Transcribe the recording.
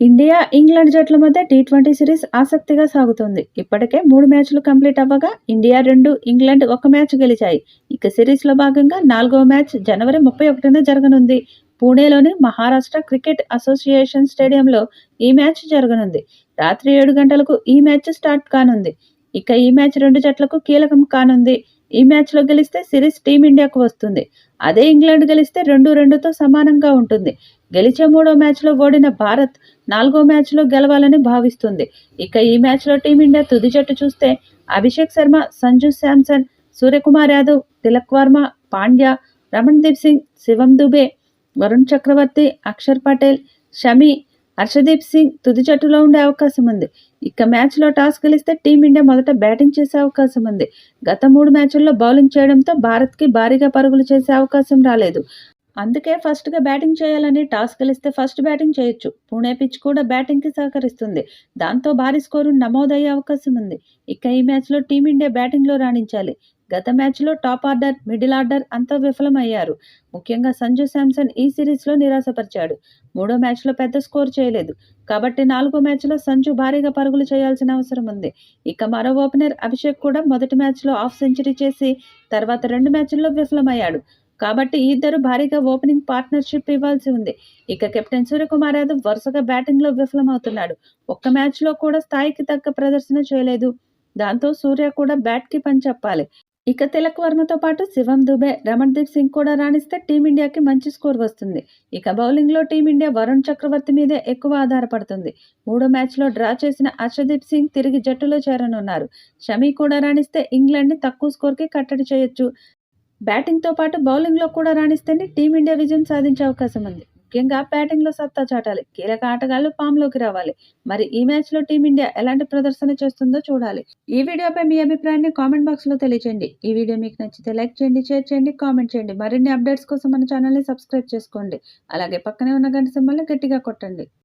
India, England జట్ల మధ్య T twenty series ఆసక్తిగా సాగుతుంది ఇప్పటికే మూడు మ్యాచ్లు కంప్లీట్ అవ్వగా ఇండియా రెండు, ఇంగ్లాండ్ ఒక మ్యాచ్ గెలిచాయి. ఇక సిరీస్లో భాగంగా నాలుగో మ్యాచ్ జనవరి ముప్పై ఒకటిన జరగనుంది. పూణేలోని మహారాష్ట్ర క్రికెట్ అసోసియేషన్ స్టేడియంలో ఈ మ్యాచ్ జరగనుంది. రాత్రి ఏడు గంటలకు ఈ మ్యాచ్ స్టార్ట్ కానుంది. ఇక ఈ మ్యాచ్ రెండు జట్లకు కీలకం కానుంది. ఈ మ్యాచ్లో గెలిస్తే సిరీస్ టీమిండియాకు వస్తుంది. అదే ఇంగ్లాండ్ గెలిస్తే రెండు రెండుతో సమానంగా ఉంటుంది. గెలిచే మూడో మ్యాచ్లో ఓడిన భారత్ నాలుగో మ్యాచ్లో గెలవాలని భావిస్తుంది. ఇక ఈ మ్యాచ్లో టీమిండియా తుది జట్టు చూస్తే అభిషేక్ శర్మ, సంజు శాంసన్, సూర్యకుమార్ యాదవ్, తిలక్ వర్మ, పాండ్యా, రమణ్దీప్ సింగ్, శివం దుబే, వరుణ్ చక్రవర్తి, అక్షర్ పటేల్, షమి, హర్షదీప్ సింగ్ తుది జట్టులో ఉండే అవకాశం ఉంది. ఇక మ్యాచ్లో టాస్ గెలిస్తే టీమిండియా మొదట బ్యాటింగ్ చేసే అవకాశం ఉంది. గత మూడు మ్యాచ్ల్లో బౌలింగ్ చేయడంతో భారత్కి భారీగా పరుగులు చేసే అవకాశం రాలేదు. అందుకే ఫస్ట్గా బ్యాటింగ్ చేయాలని టాస్ గెలిస్తే ఫస్ట్ బ్యాటింగ్ చేయొచ్చు. పూణే పిచ్ కూడా బ్యాటింగ్కి సహకరిస్తుంది. దాంతో భారీ స్కోరు నమోదయ్యే అవకాశం ఉంది. ఇక ఈ మ్యాచ్లో టీమిండియా బ్యాటింగ్లో రాణించాలి. గత మ్యాచ్లో టాప్ ఆర్డర్, మిడిల్ ఆర్డర్ అంతా విఫలమయ్యారు. ముఖ్యంగా సంజు శాంసన్ ఈ సిరీస్లో నిరాశపరిచాడు. మూడో మ్యాచ్లో పెద్ద స్కోర్ చేయలేదు. కాబట్టి నాలుగో మ్యాచ్లో సంజు భారీగా పరుగులు చేయాల్సిన అవసరం ఉంది. ఇక మరో ఓపెనర్ అభిషేక్ కూడా మొదటి మ్యాచ్లో హాఫ్ సెంచరీ చేసి తర్వాత రెండు మ్యాచ్ల్లో విఫలమయ్యాడు. కాబట్టి ఇద్దరు భారీగా ఓపెనింగ్ పార్ట్నర్షిప్ ఇవ్వాల్సి ఉంది. ఇక కెప్టెన్ సూర్యకుమార్ యాదవ్ వరుసగా బ్యాటింగ్లో విఫలమవుతున్నాడు. ఒక్క మ్యాచ్లో కూడా స్థాయికి తగ్గ ప్రదర్శన చేయలేదు. దాంతో సూర్య కూడా బ్యాట్కి పని చెప్పాలి. ఇక తిలక్ వర్మతో పాటు శివం దుబే, రమణ్దీప్ సింగ్ కూడా రాణిస్తే టీమిండియాకి మంచి స్కోర్ వస్తుంది. ఇక బౌలింగ్లో టీమిండియా వరుణ్ చక్రవర్తి మీదే ఎక్కువ ఆధారపడుతుంది. మూడో మ్యాచ్లో డ్రా చేసిన అర్షదీప్ సింగ్ తిరిగి జట్టులో చేరనున్నారు. షమీ కూడా రాణిస్తే ఇంగ్లాండ్ని తక్కువ స్కోర్కి కట్టడి చేయొచ్చు. బ్యాటింగ్తో పాటు బౌలింగ్లో కూడా రాణిస్తేనే టీమిండియా విజయం సాధించే అవకాశం ఉంది. ముఖ్యంగా బ్యాటింగ్లో సత్తా చాటాలి. కీలక ఆటగాళ్ళు ఫామ్లోకి రావాలి. మరి ఈ మ్యాచ్లో టీమిండియా ఎలాంటి ప్రదర్శన చేస్తుందో చూడాలి. ఈ వీడియోపై మీ అభిప్రాయాన్ని కామెంట్ బాక్స్లో తెలియజేయండి. ఈ వీడియో మీకు నచ్చితే లైక్ చేయండి, షేర్ చేయండి, కామెంట్ చేయండి. మరిన్ని అప్డేట్స్ కోసం మన ఛానల్ని సబ్స్క్రైబ్ చేసుకోండి. అలాగే పక్కనే ఉన్న గంట సింబల్ని గట్టిగా కొట్టండి.